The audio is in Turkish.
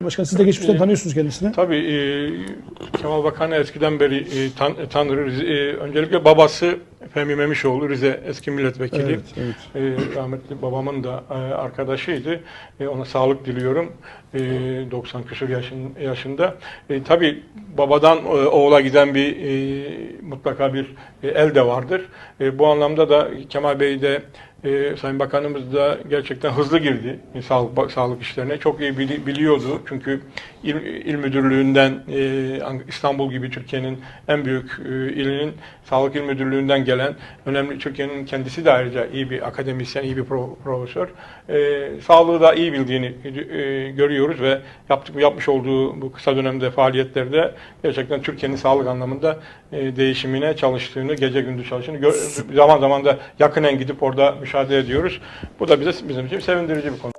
Başkan siz de geçmişten tanıyorsunuz kendisini. Tabii e, Kemal Bakan'ı eskiden beri e, tan, tanırız. E, öncelikle babası Fehmi Memişoğlu Rize eski milletvekili. Evet, evet. E, rahmetli babamın da e, arkadaşıydı. E, ona sağlık diliyorum. E, 90 küsur yaşın, yaşında. E, tabii babadan e, oğula giden bir e, mutlaka bir e, el de vardır. E, bu anlamda da Kemal Bey de e, Sayın Bakanımız da gerçekten hızlı girdi e, sağlık sağlık işlerine. Çok iyi bili- biliyordu. Çünkü il, il müdürlüğünden e, İstanbul gibi Türkiye'nin en büyük e, ilinin sağlık il müdürlüğünden gelen önemli Türkiye'nin kendisi de ayrıca iyi bir akademisyen, iyi bir pro- profesör. E, sağlığı da iyi bildiğini e, görüyoruz ve yaptık, yapmış olduğu bu kısa dönemde faaliyetlerde gerçekten Türkiye'nin sağlık anlamında e, değişimine çalıştığını, gece gündüz çalıştığını zaman zaman da yakinen gidip orada müşahede ediyoruz. Bu da bize bizim için sevindirici bir konu.